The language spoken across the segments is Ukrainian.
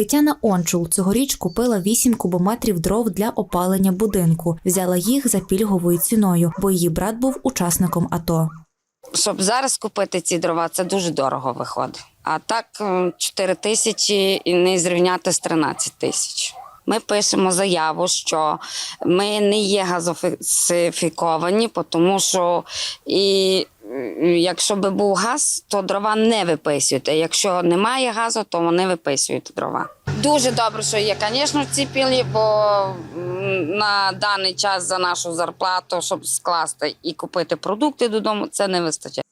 Тетяна Ончул цьогоріч купила 8 кубометрів дров для опалення будинку. Взяла їх за пільговою ціною, бо її брат був учасником АТО. Щоб зараз купити ці дрова, це дуже дорого виходить. А так м, 4 тисячі і не зрівняти з 13 тисяч. Ми пишемо заяву, що ми не є газофіковані, тому що і якщо би був газ, то дрова не виписують. А якщо немає газу, то вони виписують дрова. Дуже добре, що є, звісно, ці пілі, бо на даний час за нашу зарплату, щоб скласти і купити продукти додому, це не вистачає.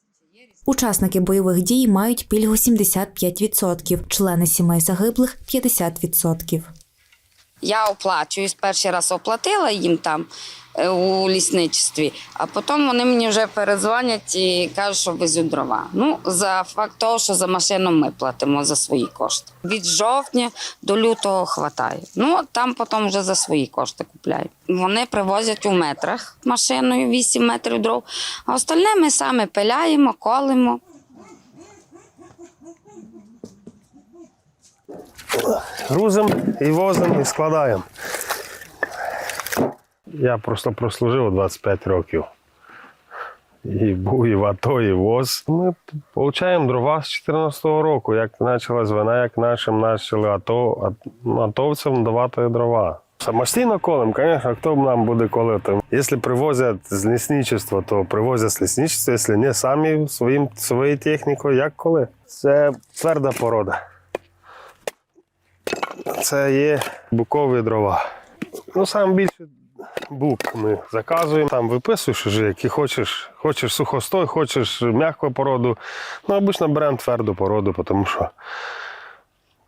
Учасники бойових дій мають пільгу 75%, члени сімей загиблих 50%. Я оплачуюсь, перший раз оплатила їм там у лісничестві, а потім вони мені вже передзвонять і кажуть, що везуть дрова. Ну, за факт того, що за машину ми платимо за свої кошти. Від жовтня до лютого хватає. Ну, там потім вже за свої кошти купляю. Вони привозять у метрах машиною 8 метрів дров, а остальне ми самі пиляємо, колимо. грузимо і возимо, і складаємо. Я просто прослужив 25 років. І був і в АТО, і ВОЗ. Ми отримуємо дрова з 2014 року, як почалась війна, як нашим почали АТО, атовцям давати дрова. Самостійно колем, звісно, хто нам буде колити. Якщо привозять з лісничества, то привозять з лісничества, якщо не самі своїм, своєю технікою, як коли. Це тверда порода. Це є букові дрова. Ну, саме більше бук ми заказуємо. Там виписуєш вже, які хочеш. Хочеш сухостой, хочеш м'яку породу. Ну, обично беремо тверду породу, тому що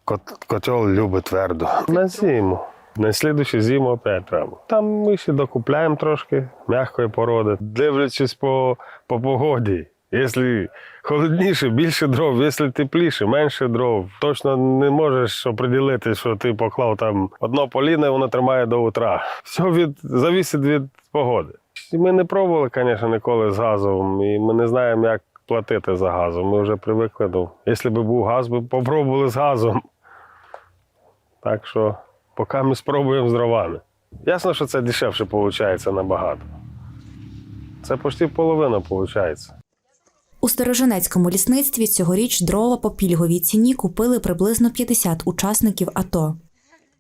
кот- котел любить тверду. На зиму. На слідуючу зиму опять треба. Там ми ще докупляємо трошки м'якої породи, дивлячись по, по погоді. Якщо холодніше, більше дров, якщо тепліше, менше дров. Точно не можеш оприділити, що ти поклав там одно поліно, і воно тримає до утра. Все від, залежить від погоди. Ми не пробували, звісно, ніколи з газом, і ми не знаємо, як платити за газом. Ми вже звикли. Ну, якщо б був газ, ми попробували з газом. Так що поки ми спробуємо з дровами. Ясно, що це дешевше виходить набагато. Це почти половина виходить. У Сторожинецькому лісництві цьогоріч дрова по пільговій ціні купили приблизно 50 учасників АТО.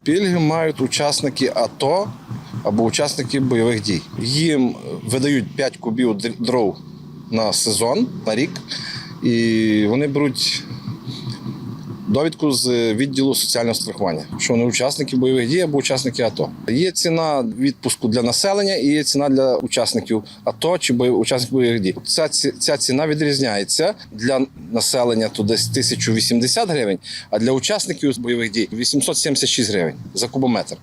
Пільги мають учасники АТО або учасники бойових дій. Їм видають 5 кубів др- дров на сезон, на рік, і вони беруть довідку з відділу соціального страхування, що вони учасники бойових дій або учасники АТО. Є ціна відпуску для населення і є ціна для учасників АТО чи учасників бойових дій. Ця, ця ціна відрізняється для населення то десь 1080 гривень, а для учасників бойових дій 876 гривень за кубометр.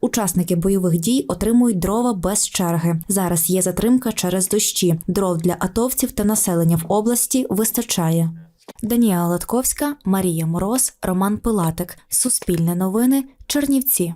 Учасники бойових дій отримують дрова без черги. Зараз є затримка через дощі. Дров для атовців та населення в області вистачає. Даніела Латковська, Марія Мороз, Роман Пилатик. Суспільне новини. Чернівці.